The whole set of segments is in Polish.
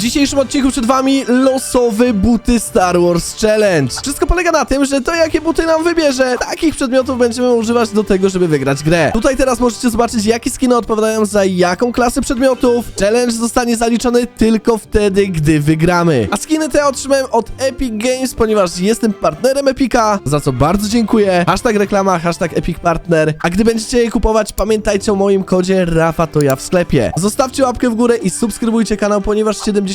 dzisiejszym odcinku przed wami losowe buty Star Wars Challenge. Wszystko polega na tym, że to jakie buty nam wybierze, takich przedmiotów będziemy używać do tego, żeby wygrać grę. Tutaj teraz możecie zobaczyć, jakie skiny odpowiadają za jaką klasę przedmiotów. Challenge zostanie zaliczony tylko wtedy, gdy wygramy. A skiny te otrzymałem od Epic Games, ponieważ jestem partnerem Epica, za co bardzo dziękuję. Hashtag reklama, hashtag Epic Partner. A gdy będziecie je kupować, pamiętajcie o moim kodzie Rafa to ja w sklepie. Zostawcie łapkę w górę i subskrybujcie kanał, ponieważ 70%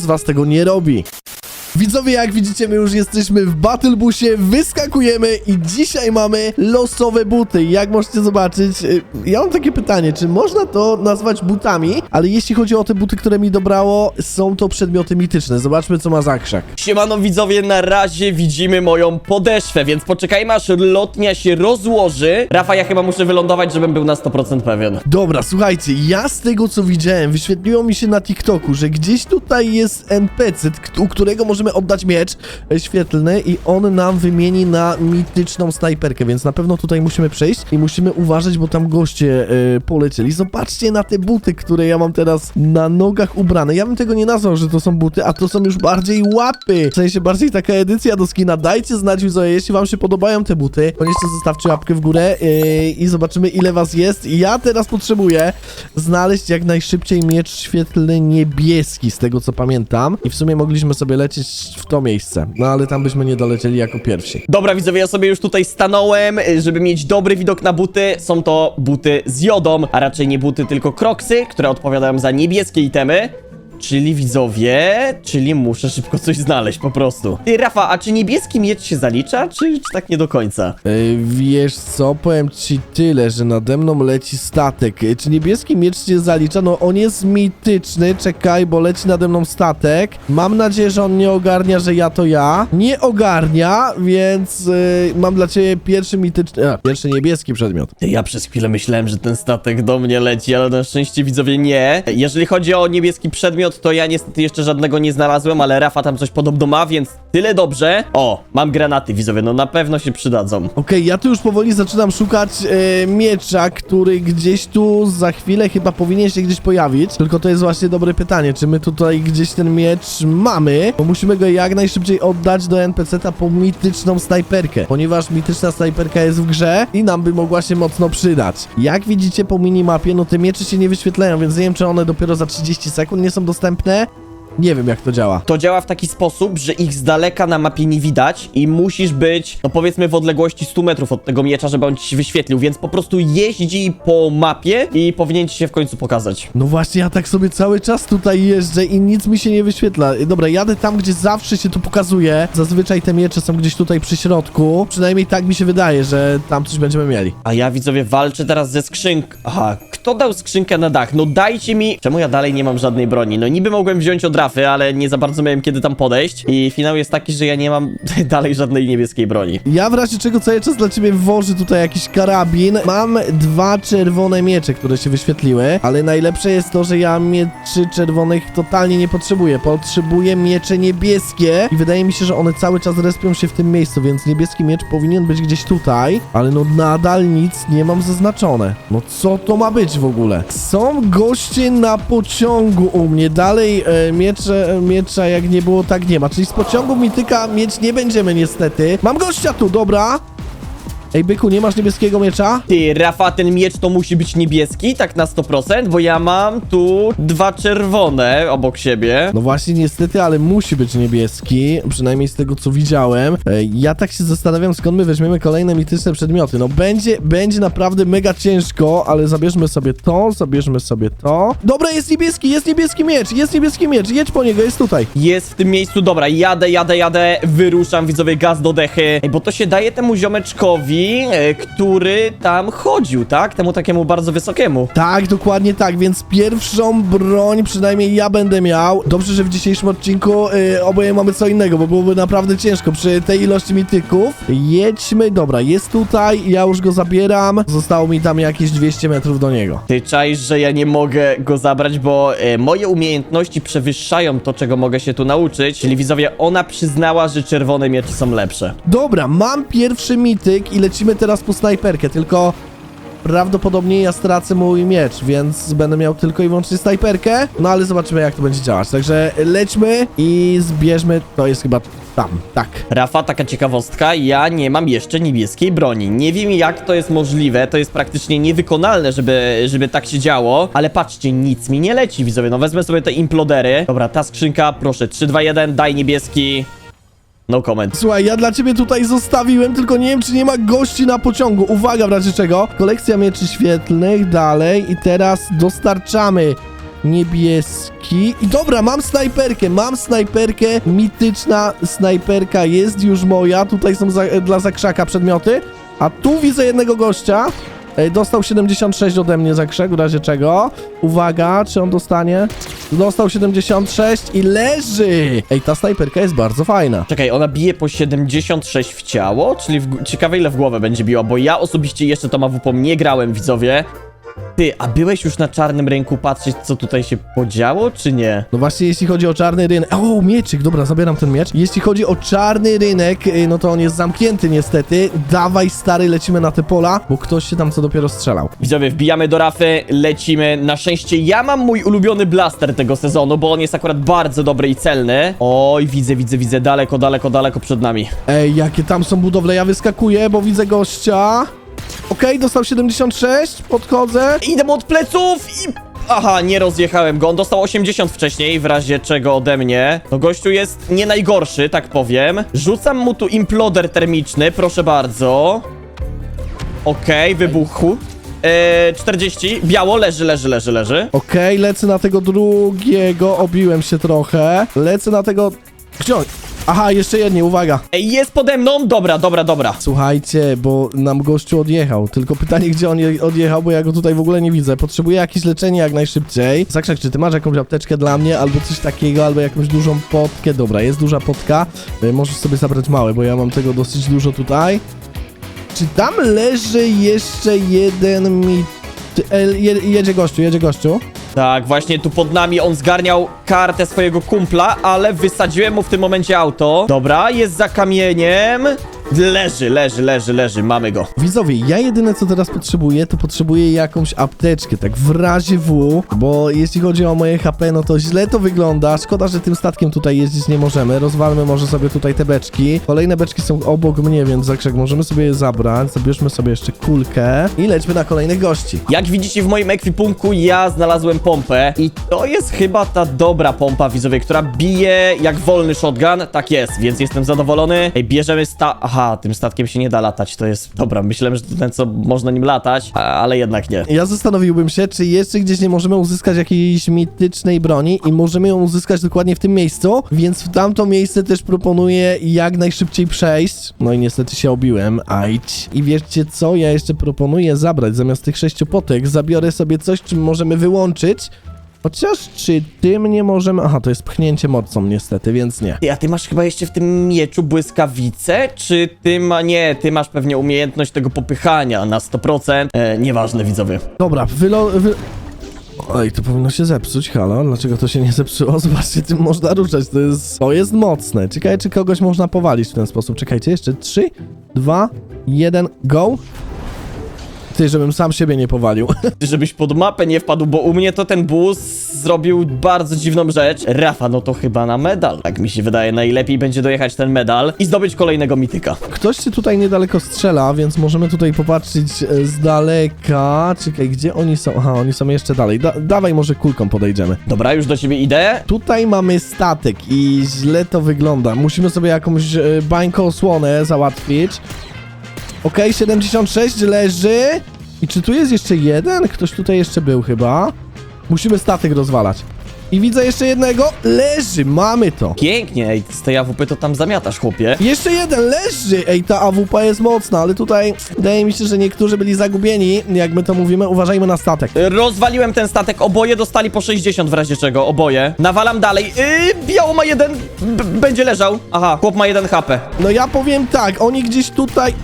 z was tego nie robi. Widzowie, jak widzicie, my już jesteśmy w Battle Busie, wyskakujemy i dzisiaj mamy losowe buty. Jak możecie zobaczyć, y, ja mam takie pytanie, czy można to nazwać butami? Ale jeśli chodzi o te buty, które mi dobrało, są to przedmioty mityczne. Zobaczmy, co ma Zakrzak. Siemano widzowie, na razie widzimy moją podeszwę, więc poczekajmy aż lotnia się rozłoży. Rafa, ja chyba muszę wylądować, żebym był na 100% pewien. Dobra, słuchajcie, ja z tego co widziałem, wyświetliło mi się na TikToku, że gdzieś tutaj jest NPC, u którego możemy oddać miecz świetlny i on nam wymieni na mityczną snajperkę, więc na pewno tutaj musimy przejść i musimy uważać, bo tam goście e, polecieli. Zobaczcie na te buty, które ja mam teraz na nogach ubrane. Ja bym tego nie nazwał, że to są buty, a to są już bardziej łapy. W sensie bardziej taka edycja do skina. Dajcie znać, widzowie, jeśli wam się podobają te buty, koniecznie zostawcie łapkę w górę e, i zobaczymy ile was jest. Ja teraz potrzebuję znaleźć jak najszybciej miecz świetlny niebieski, z tego co pamiętam. I w sumie mogliśmy sobie lecieć w to miejsce. No ale tam byśmy nie dolecieli jako pierwsi. Dobra widzowie, ja sobie już tutaj stanąłem, żeby mieć dobry widok na buty. Są to buty z jodą, a raczej nie buty, tylko kroksy, które odpowiadają za niebieskie itemy. Czyli widzowie, czyli muszę szybko coś znaleźć po prostu. Ty Rafa, a czy niebieski miecz się zalicza, czy, czy tak nie do końca? Ej, wiesz co, powiem ci tyle, że nade mną leci statek. Ej, Czy niebieski miecz się zalicza? No on jest mityczny, czekaj, bo leci nade mną statek. Mam nadzieję, że on nie ogarnia, że ja to ja. Nie ogarnia, więc y, mam dla ciebie pierwszy mityczny, a, pierwszy niebieski przedmiot. Ty, Ja przez chwilę myślałem, że ten statek do mnie leci, ale na szczęście widzowie nie. Jeżeli chodzi o niebieski przedmiot, to ja niestety jeszcze żadnego nie znalazłem, ale Rafa tam coś podobno ma, więc tyle dobrze. O, mam granaty widzowie, no na pewno się przydadzą. Okej, ja tu już powoli zaczynam szukać e, miecza, który gdzieś tu za chwilę chyba powinien się gdzieś pojawić. Tylko to jest właśnie dobre pytanie, czy my tutaj gdzieś ten miecz mamy, bo musimy go jak najszybciej oddać do NPC-ta po mityczną snajperkę, ponieważ mityczna snajperka jest w grze i nam by mogła się mocno przydać. Jak widzicie po minimapie, no te miecze się nie wyświetlają, więc nie wiem, czy one dopiero za 30 sekund nie są dostępne. Nie wiem, jak to działa. To działa w taki sposób, że ich z daleka na mapie nie widać i musisz być, no powiedzmy w odległości 100 metrów od tego miecza, żeby on ci się wyświetlił, więc po prostu jeździ po mapie i powinien ci się w końcu pokazać. No właśnie, ja tak sobie cały czas tutaj jeżdżę i nic mi się nie wyświetla. Dobra, jadę tam, gdzie zawsze się to pokazuje. Zazwyczaj te miecze są gdzieś tutaj przy środku. Przynajmniej tak mi się wydaje, że tam coś będziemy mieli. A ja widzowie walczę teraz ze skrzynką. Aha, kto dał skrzynkę na dach? No dajcie mi. Czemu ja dalej nie mam żadnej broni? No niby mogłem wziąć od Rafy, ale nie za bardzo miałem kiedy tam podejść. I finał jest taki, że ja nie mam dalej żadnej niebieskiej broni. Ja w razie czego cały czas dla ciebie włożę tutaj jakiś karabin. Mam dwa czerwone miecze, które się wyświetliły, ale najlepsze jest to, że ja mieczy czerwonych totalnie nie potrzebuję. Potrzebuję miecze niebieskie i wydaje mi się, że one cały czas respią się w tym miejscu, więc niebieski miecz powinien być gdzieś tutaj, ale no nadal nic nie mam zaznaczone. No co to ma być w ogóle? Są goście na pociągu u mnie. Dalej e, miecze, miecza jak nie było, tak nie ma. Czyli z pociągu mityka mieć nie będziemy niestety. Mam gościa tu, dobra. Ej, byku, nie masz niebieskiego miecza? Ty, Rafa, ten miecz to musi być niebieski, tak na 100%, bo ja mam tu dwa czerwone obok siebie. No właśnie, niestety, ale musi być niebieski, przynajmniej z tego co widziałem. Ej, ja tak się zastanawiam, skąd my weźmiemy kolejne mityczne przedmioty. No będzie, będzie naprawdę mega ciężko, ale zabierzmy sobie to, zabierzmy sobie to. Dobra, jest niebieski, jest niebieski miecz, jest niebieski miecz, jedź po niego, jest tutaj. Jest w tym miejscu, dobra, jadę, jadę, jadę, wyruszam, widzowie, gaz do dechy, Ej, bo to się daje temu ziomeczkowi, e, który tam chodził, tak? Temu takiemu bardzo wysokiemu. Tak, dokładnie tak, więc pierwszą broń przynajmniej ja będę miał. Dobrze, że w dzisiejszym odcinku y, oboje mamy co innego, bo byłoby naprawdę ciężko przy tej ilości mityków. Jedźmy, dobra, jest tutaj, ja już go zabieram. Zostało mi tam jakieś 200 metrów do niego. Ty czaisz, że ja nie mogę go zabrać, bo e, moje umiejętności przewyższają to, czego mogę się tu nauczyć. Czyli widzowie, ona przyznała, że czerwone miecze są lepsze. Dobra, mam pierwszy mityk i lecimy teraz po snajperkę, tylko prawdopodobnie ja stracę mój miecz, więc będę miał tylko i wyłącznie snajperkę, no ale zobaczymy jak to będzie działać. Także lećmy i zbierzmy, to jest chyba tam, tak. Rafa, taka ciekawostka, ja nie mam jeszcze niebieskiej broni. Nie wiem jak to jest możliwe, to jest praktycznie niewykonalne, żeby, żeby tak się działo, ale patrzcie, nic mi nie leci, widzowie. No wezmę sobie te implodery. Dobra, ta skrzynka, proszę, 3, 2, 1, daj niebieski. No comment. Słuchaj, ja dla ciebie tutaj zostawiłem, tylko nie wiem, czy nie ma gości na pociągu. Uwaga, w razie czego. Kolekcja mieczy świetlnych, dalej. I teraz dostarczamy niebieski. I dobra, mam snajperkę, mam snajperkę. Mityczna snajperka jest już moja. Tutaj są za, dla zakrzaka przedmioty. A tu widzę jednego gościa. Dostał 76 ode mnie za krzak, w razie czego. Uwaga, czy on dostanie? Dostał 76 i leży! Ej, ta snajperka jest bardzo fajna. Czekaj, ona bije po 76 w ciało? Czyli w, ciekawe ile w głowę będzie biła, bo ja osobiście jeszcze tą AWP nie grałem, widzowie. Ty, a byłeś już na czarnym rynku patrzeć, co tutaj się podziało, czy nie? No właśnie, jeśli chodzi o czarny rynek... O, mieczyk, dobra, zabieram ten miecz. Jeśli chodzi o czarny rynek, y, no to on jest zamknięty niestety. Dawaj, stary, lecimy na te pola, bo ktoś się tam co dopiero strzelał. Widzowie, wbijamy do rafy, lecimy. Na szczęście ja mam mój ulubiony blaster tego sezonu, bo on jest akurat bardzo dobry i celny. Oj, widzę, widzę, widzę, daleko, daleko, daleko przed nami. Ej, jakie tam są budowle, ja wyskakuję, bo widzę gościa. Okej, dostał 76, podchodzę. Idę mu od pleców i... Aha, nie rozjechałem go. On dostał 80 wcześniej, w razie czego ode mnie. No gościu jest nie najgorszy, tak powiem. Rzucam mu tu imploder termiczny, proszę bardzo. Okej, wybuchł. Eee, 40. Biało, leży, leży, leży, leży. Okej, lecę na tego drugiego, obiłem się trochę. Lecę na tego... Gdzie on? Aha, jeszcze jedni, uwaga. Ej, jest pode mną? Dobra, dobra, dobra. Słuchajcie, bo nam gościu odjechał. Tylko pytanie, gdzie on je- odjechał, bo ja go tutaj w ogóle nie widzę. Potrzebuję jakieś leczenie jak najszybciej. Zakrzak, czy ty masz jakąś apteczkę dla mnie, albo coś takiego, albo jakąś dużą potkę? Dobra, jest duża potka. Y, Możesz sobie zabrać małe, bo ja mam tego dosyć dużo tutaj. Czy tam leży jeszcze jeden mi... Ty- e, je, jedzie gościu, jedzie gościu. Tak, właśnie tu pod nami on zgarniał kartę swojego kumpla, ale wysadziłem mu w tym momencie auto. Dobra, jest za kamieniem. Leży, leży, leży, leży, mamy go. Widzowie, ja jedyne co teraz potrzebuję, to potrzebuję jakąś apteczkę, tak w razie W, bo jeśli chodzi o moje HP, no to źle to wygląda. Szkoda, że tym statkiem tutaj jeździć nie możemy. Rozwalmy może sobie tutaj te beczki. Kolejne beczki są obok mnie, więc zakrzak możemy sobie je zabrać. Zabierzmy sobie jeszcze kulkę i lećmy na kolejnych gości. Jak widzicie w moim ekwipunku ja znalazłem pompę i to jest chyba ta dobra pompa widzowie, która bije jak wolny shotgun. Tak jest, więc jestem zadowolony. Ej, bierzemy sta... Aha, tym statkiem się nie da latać, to jest... Dobra, myślałem, że to ten co można nim latać, a, ale jednak nie. Ja zastanowiłbym się, czy jeszcze gdzieś nie możemy uzyskać jakiejś mitycznej broni i możemy ją uzyskać dokładnie w tym miejscu, więc w tamto miejsce też proponuję jak najszybciej przejść. No i niestety się obiłem, ajdź. I wiecie co, ja jeszcze proponuję zabrać zamiast tych sześciu potek, zabiorę sobie coś, czym możemy wyłączyć. Chociaż czy tym nie możemy... Aha, to jest pchnięcie mocą niestety, więc nie. Ty, a ty masz chyba jeszcze w tym mieczu błyskawice? Czy ty ma... Nie, ty masz pewnie umiejętność tego popychania na 100%. E, nieważne, widzowie. Dobra, wylo... Wy... Oj, to powinno się zepsuć, halo? Dlaczego to się nie zepsuło? Zobaczcie, tym można ruszać, to jest... To jest mocne. Ciekawe, czy kogoś można powalić w ten sposób. Czekajcie, jeszcze 3, 2, 1, go! Ty, żebym sam siebie nie powalił. Żebyś pod mapę nie wpadł, bo u mnie to ten bus zrobił bardzo dziwną rzecz. Rafa, no to chyba na medal. Tak mi się wydaje, najlepiej będzie dojechać ten medal i zdobyć kolejnego mityka. Ktoś się tutaj niedaleko strzela, więc możemy tutaj popatrzeć e, z daleka. Czekaj, gdzie oni są? Aha, oni są jeszcze dalej. Da dawaj, może kulką podejdziemy. Dobra, już do ciebie idę. Tutaj mamy statek i źle to wygląda. Musimy sobie jakąś e, bańkę osłonę załatwić. Okej, 76 leży. I czy tu jest jeszcze jeden? Ktoś tutaj jeszcze był chyba. Musimy statek rozwalać. I widzę jeszcze jednego. Leży, mamy to. Pięknie, ej, z tej AWP to tam zamiatasz, chłopie. Jeszcze jeden leży! Ej, ta AWP jest mocna, ale tutaj wydaje mi się, że niektórzy byli zagubieni, jak my to mówimy. Uważajmy na statek. Rozwaliłem ten statek, oboje dostali po 60 w razie czego, oboje. Nawalam dalej. Yy, biało ma jeden, będzie leżał. Aha, chłop ma jeden HP. No ja powiem tak, oni gdzieś tutaj...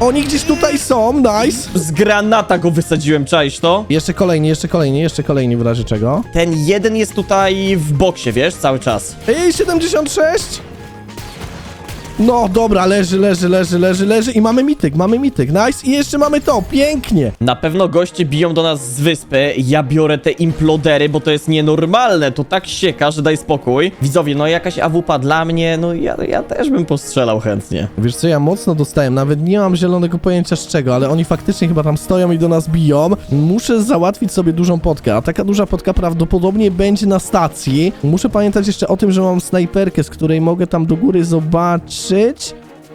Oni gdzieś tutaj są, nice. Z granata go wysadziłem, czaisz to? Jeszcze kolejni, jeszcze kolejni, jeszcze kolejni w razie czego. Ten jeden jest tutaj w boksie, wiesz, cały czas. Ej, 76! No dobra, leży, leży, leży, leży, leży i mamy mityk, mamy mityk, nice i jeszcze mamy to, pięknie. Na pewno goście biją do nas z wyspy. Ja biorę te implodery, bo to jest nienormalne. To tak sieka, że daj spokój. Widzowie, no jakaś AWP dla mnie, no ja, ja też bym postrzelał chętnie. Wiesz co, ja mocno dostałem, nawet nie mam zielonego pojęcia z czego, ale oni faktycznie chyba tam stoją i do nas biją. Muszę załatwić sobie dużą potkę, a taka duża potka prawdopodobnie będzie na stacji. Muszę pamiętać jeszcze o tym, że mam snajperkę, z której mogę tam do góry zobaczyć. It's.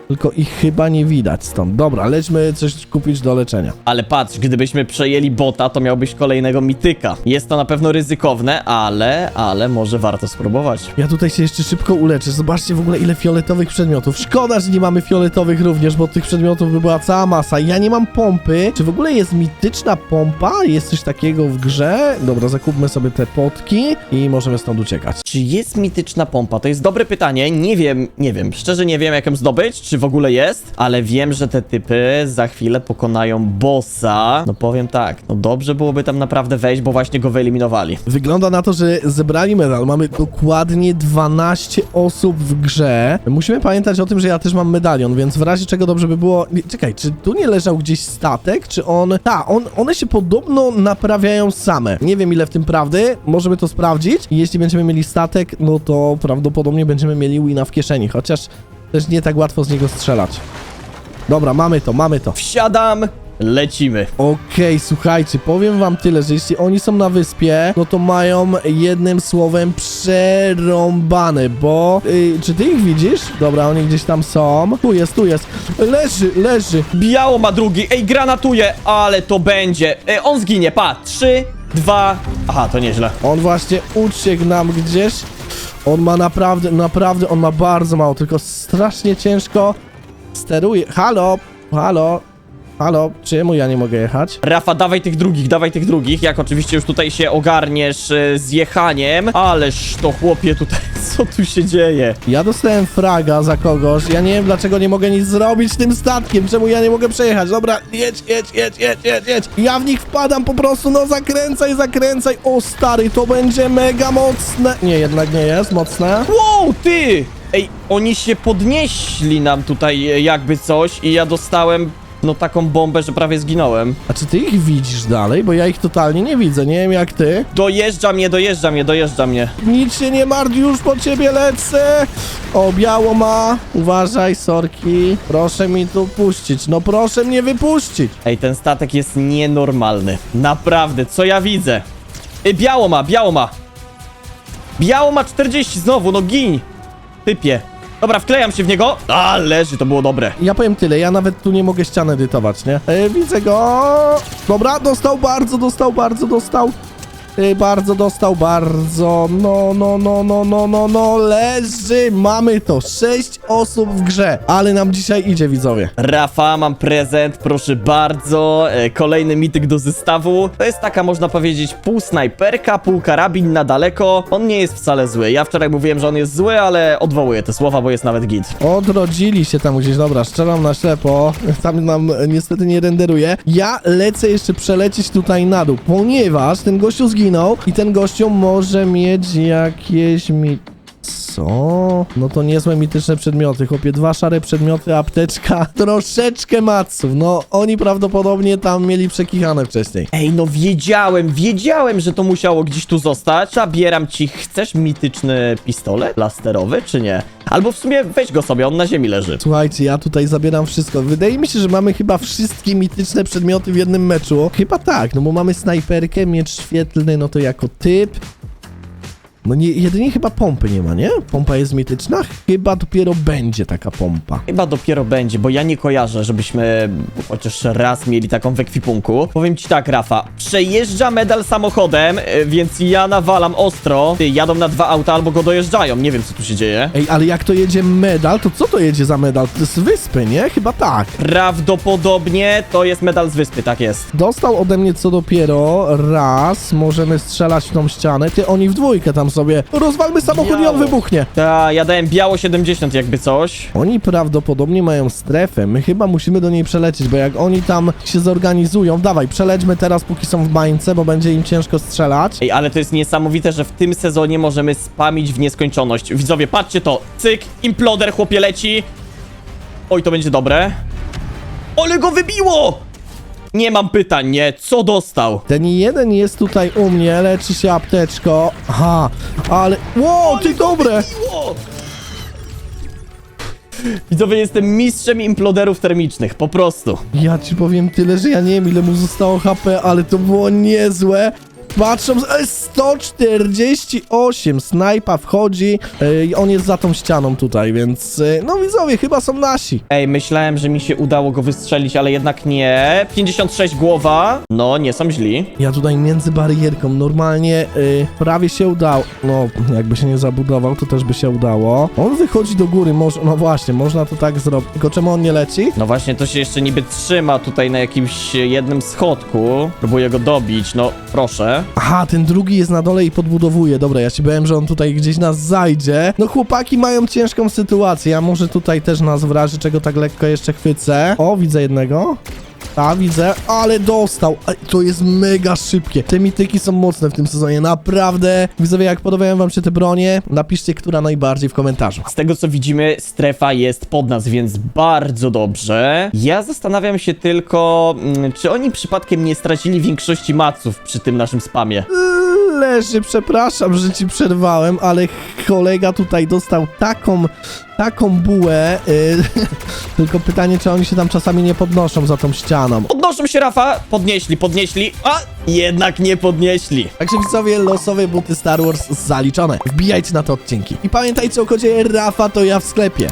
Tylko ich chyba nie widać stąd. Dobra, lećmy coś kupić do leczenia. Ale patrz, gdybyśmy przejęli bota, to miałbyś kolejnego mityka. Jest to na pewno ryzykowne, ale, ale może warto spróbować. Ja tutaj się jeszcze szybko uleczę. Zobaczcie w ogóle ile fioletowych przedmiotów. Szkoda, że nie mamy fioletowych również, bo tych przedmiotów by była cała masa. Ja nie mam pompy. Czy w ogóle jest mityczna pompa? Jest coś takiego w grze? Dobra, zakupmy sobie te potki i możemy stąd uciekać. Czy jest mityczna pompa? To jest dobre pytanie. Nie wiem, nie wiem. Szczerze nie wiem, jak ją zdobyć, czy w ogóle jest, ale wiem, że te typy za chwilę pokonają bossa. No powiem tak, no dobrze byłoby tam naprawdę wejść, bo właśnie go wyeliminowali. Wygląda na to, że zebrali medal. Mamy dokładnie 12 osób w grze. Musimy pamiętać o tym, że ja też mam medalion, więc w razie czego dobrze by było... Czekaj, czy tu nie leżał gdzieś statek, czy on... Tak, on, one się podobno naprawiają same. Nie wiem ile w tym prawdy, możemy to sprawdzić. Jeśli będziemy mieli statek, no to prawdopodobnie będziemy mieli wina w kieszeni, chociaż też nie tak łatwo z niego strzelać. Dobra, mamy to, mamy to. Wsiadam, lecimy. Okej, słuchajcie, powiem wam tyle, że jeśli oni są na wyspie, no to mają jednym słowem przerąbane, bo... Yy, czy ty ich widzisz? Dobra, oni gdzieś tam są. Tu jest, tu jest. Leży, leży. Biało ma drugi, ej, granatuje, ale to będzie. Ej, on zginie, pa, trzy, dwa. Aha, to nieźle. On właśnie uciekł nam gdzieś. On ma naprawdę, naprawdę, on ma bardzo mało, tylko strasznie ciężko steruje. Halo, halo, halo, czemu ja nie mogę jechać? Rafa, dawaj tych drugich, dawaj tych drugich, jak oczywiście już tutaj się ogarniesz e, z jechaniem. Ależ to chłopie tutaj, co tu się dzieje? Ja dostałem fraga za kogoś. Ja nie wiem dlaczego nie mogę nic zrobić z tym statkiem. Czemu ja nie mogę przejechać? Dobra, jedź, jedź, jedź, jedź, jedź, jedź. Ja w nich wpadam po prostu. No zakręcaj, zakręcaj. O stary, to będzie mega mocne. Nie, jednak nie jest mocne. Wow, ty! Ej, oni się podnieśli nam tutaj e, jakby coś i ja dostałem, no taką bombę, że prawie zginąłem. A czy ty ich widzisz dalej? Bo ja ich totalnie nie widzę. Nie wiem jak ty. Dojeżdża mnie, dojeżdża mnie, dojeżdża mnie. Nic się nie martw, już po ciebie lecę. O, biało ma. Uważaj, sorki. Proszę mi tu puścić. No proszę mnie wypuścić. Ej, ten statek jest nienormalny. Naprawdę, co ja widzę? Ej, biało ma, biało ma. Biało ma 40 znowu, no gin. Typie. Dobra, wklejam się w niego. A, leży, to było dobre. Ja powiem tyle, ja nawet tu nie mogę ścian edytować, nie? E, widzę go. Dobra, dostał bardzo, dostał bardzo, dostał. E, bardzo dostał, bardzo. No, no, no, no, no, no, no, leży. Mamy to. Sześć osób w grze. Ale nam dzisiaj idzie, widzowie. Rafa, mam prezent, proszę bardzo. E, kolejny mityk do zestawu. To jest taka, można powiedzieć, pół snajperka, pół karabin na daleko. On nie jest wcale zły. Ja wczoraj mówiłem, że on jest zły, ale odwołuję te słowa, bo jest nawet git. Odrodzili się tam gdzieś, dobra, strzelam na ślepo, tam nam e, niestety nie renderuje. Ja lecę jeszcze przelecieć tutaj na dół, ponieważ ten gościu zginął i ten gościu może mieć jakieś mi... Co? No to niezłe mityczne przedmioty, chłopie, dwa szare przedmioty, apteczka, troszeczkę maców, no oni prawdopodobnie tam mieli przekichane wcześniej. Ej, no wiedziałem, wiedziałem, że to musiało gdzieś tu zostać. Zabieram ci, chcesz mityczny pistolet lasterowy, czy nie? Albo w sumie weź go sobie, on na ziemi leży. Słuchajcie, ja tutaj zabieram wszystko. Wydaje mi się, że mamy chyba wszystkie mityczne przedmioty w jednym meczu. Chyba tak, no bo mamy snajperkę, miecz świetlny, no to jako typ. No nie, jedynie chyba pompy nie ma, nie? Pompa jest mityczna? Chyba dopiero będzie taka pompa. Chyba dopiero będzie, bo ja nie kojarzę, żebyśmy chociaż raz mieli taką w ekwipunku. Powiem ci tak, Rafa, przejeżdża medal samochodem, y, więc ja nawalam ostro. Ty, jadą na dwa auta albo go dojeżdżają, nie wiem co tu się dzieje. Ej, ale jak to jedzie medal, to co to jedzie za medal? To jest wyspy, nie? Chyba tak. Prawdopodobnie to jest medal z wyspy, tak jest. Dostał ode mnie co dopiero raz. Możemy strzelać w tą ścianę. Ty, oni w dwójkę tam sobie. Rozwalmy samochód i on wybuchnie. Ta, ja dałem biało 70 jakby coś. Oni prawdopodobnie mają strefę. My chyba musimy do niej przelecieć, bo jak oni tam się zorganizują, dawaj, przelećmy teraz, póki są w bańce, bo będzie im ciężko strzelać. Ej, ale to jest niesamowite, że w tym sezonie możemy spamić w nieskończoność. Widzowie, patrzcie to. Cyk, imploder chłopie leci. Oj, to będzie dobre. Ole go wybiło! Nie mam pytań, nie? Co dostał? Ten jeden jest tutaj u mnie, leczy się apteczko. Aha, ale... Wow, ty dobre! Widzowie, jestem mistrzem imploderów termicznych, po prostu. Ja ci powiem tyle, że ja nie wiem ile mu zostało HP, ale to było niezłe. Patrząc, e, 148, snajpa wchodzi e, i on jest za tą ścianą tutaj, więc e, no widzowie, chyba są nasi. Ej, myślałem, że mi się udało go wystrzelić, ale jednak nie. 56 głowa. No, nie są źli. Ja tutaj między barierką, normalnie e, prawie się udało. No, jakby się nie zabudował, to też by się udało. On wychodzi do góry, może, no właśnie, można to tak zrobić. Tylko czemu on nie leci? No właśnie, to się jeszcze niby trzyma tutaj na jakimś jednym schodku. Próbuję go dobić, no proszę. Aha, ten drugi jest na dole i podbudowuje. Dobra, ja się bałem, że on tutaj gdzieś nas zajdzie. No chłopaki mają ciężką sytuację. Ja może tutaj też nas w razie czego tak lekko jeszcze chwycę. O, widzę jednego. A, widzę, ale dostał. Ej, To jest mega szybkie. Te mityki są mocne w tym sezonie, naprawdę. Widzowie, jak podobają wam się te bronie, napiszcie, która najbardziej w komentarzu. Z tego co widzimy, strefa jest pod nas, więc bardzo dobrze. Ja zastanawiam się tylko, mm, czy oni przypadkiem nie stracili większości maców przy tym naszym spamie. Leży, przepraszam, że ci przerwałem, ale kolega tutaj dostał taką, taką bułę. y, tylko pytanie, czy oni się tam czasami nie podnoszą za tą ścianą. Podnoszą się, Rafa. Podnieśli, podnieśli. A, jednak nie podnieśli. Także widzowie, losowe buty Star Wars zaliczone. Wbijajcie na te odcinki. I pamiętajcie o kodzie Rafa to ja w sklepie.